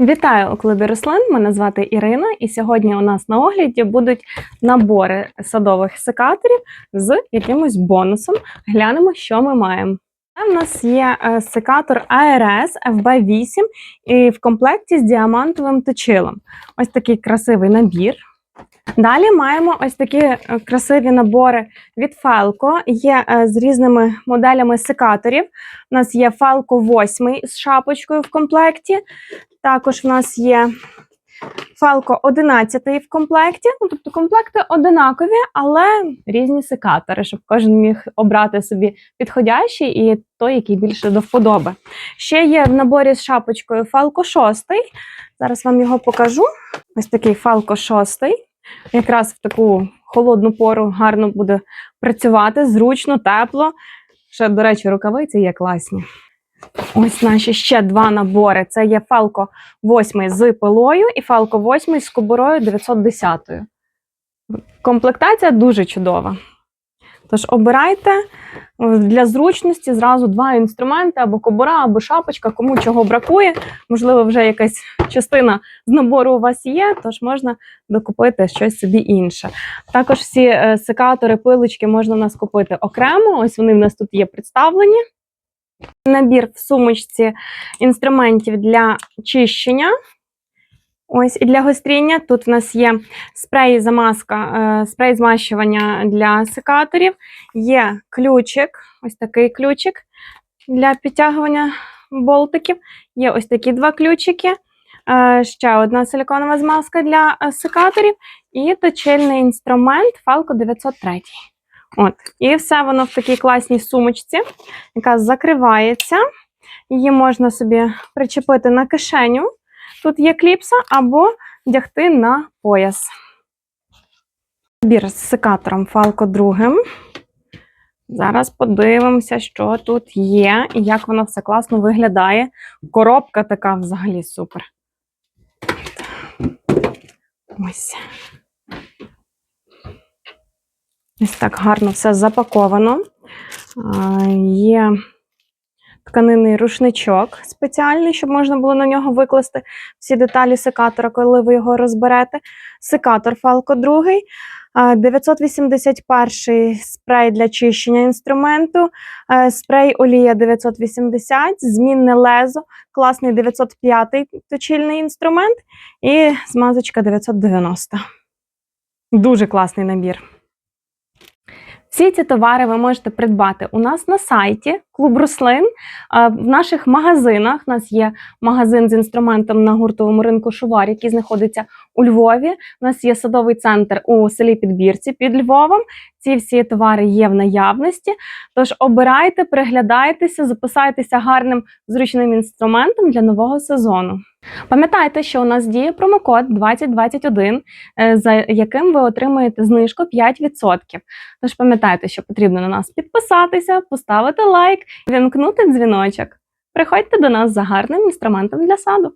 Вітаю у клубі рослин. Мене звати Ірина, і сьогодні у нас на огляді будуть набори садових секаторів з якимось бонусом. Глянемо, що ми маємо. У нас є е, секатор ARS FB8 і в комплекті з діамантовим точилом. Ось такий красивий набір. Далі маємо ось такі е, красиві набори від Falco. Є е, з різними моделями секаторів. У нас є Falco 8 з шапочкою в комплекті. Також в нас є Falco 11 в комплекті. Ну, тобто комплекти одинакові, але різні секатори, щоб кожен міг обрати собі підходящий і той, який більше до вподоби. Ще є в наборі з шапочкою Falco 6. Зараз вам його покажу. Ось такий Falco 6. Якраз в таку холодну пору гарно буде працювати, зручно, тепло. Ще, до речі, рукавиці є класні. Ось наші ще два набори. Це є Фалко 8 з пилою і Фалко 8 з кобурою 910. Комплектація дуже чудова. Тож обирайте для зручності зразу два інструменти: або кобура, або шапочка, кому чого бракує. Можливо, вже якась частина з набору у вас є, тож можна докупити щось собі інше. Також всі е, секатори, пилочки можна в нас купити окремо. Ось вони в нас тут є представлені. Набір в сумочці інструментів для чищення. Ось і для гостріння. Тут в нас є спрей замазка, е, спрей змащування для секаторів, є ключик, ось такий ключик для підтягування болтиків. Є ось такі два ключики. Е, Ще одна силіконова змазка для е, секаторів і точильний інструмент Falco 903. От, і все воно в такій класній сумочці, яка закривається. Її можна собі причепити на кишеню. Тут є кліпса, або вдягти на пояс. Набір з секатором Falco 2. Зараз подивимося, що тут є і як воно все класно виглядає. Коробка така взагалі супер. Ось. Ось так гарно все запаковано. Є тканинний рушничок спеціальний, щоб можна було на нього викласти всі деталі секатора, коли ви його розберете. Секатор Falco 2. а, 981 спрей для чищення інструменту, спрей олія 980, змінне лезо, класний 905 точильний інструмент і змазочка 990. Дуже класний набір. Всі ці товари ви можете придбати у нас на сайті Клуб Рослин. В наших магазинах у нас є магазин з інструментом на гуртовому ринку Шувар, який знаходиться у Львові. У нас є садовий центр у селі Підбірці під Львовом. Ці всі товари є в наявності. Тож обирайте, приглядайтеся, записайтеся гарним зручним інструментом для нового сезону. Пам'ятайте, що у нас діє промокод 2021, е, за яким ви отримаєте знижку 5%. Тож пам'ятайте, що потрібно на нас підписатися, поставити лайк, вімкнути дзвіночок. Приходьте до нас за гарним інструментом для саду.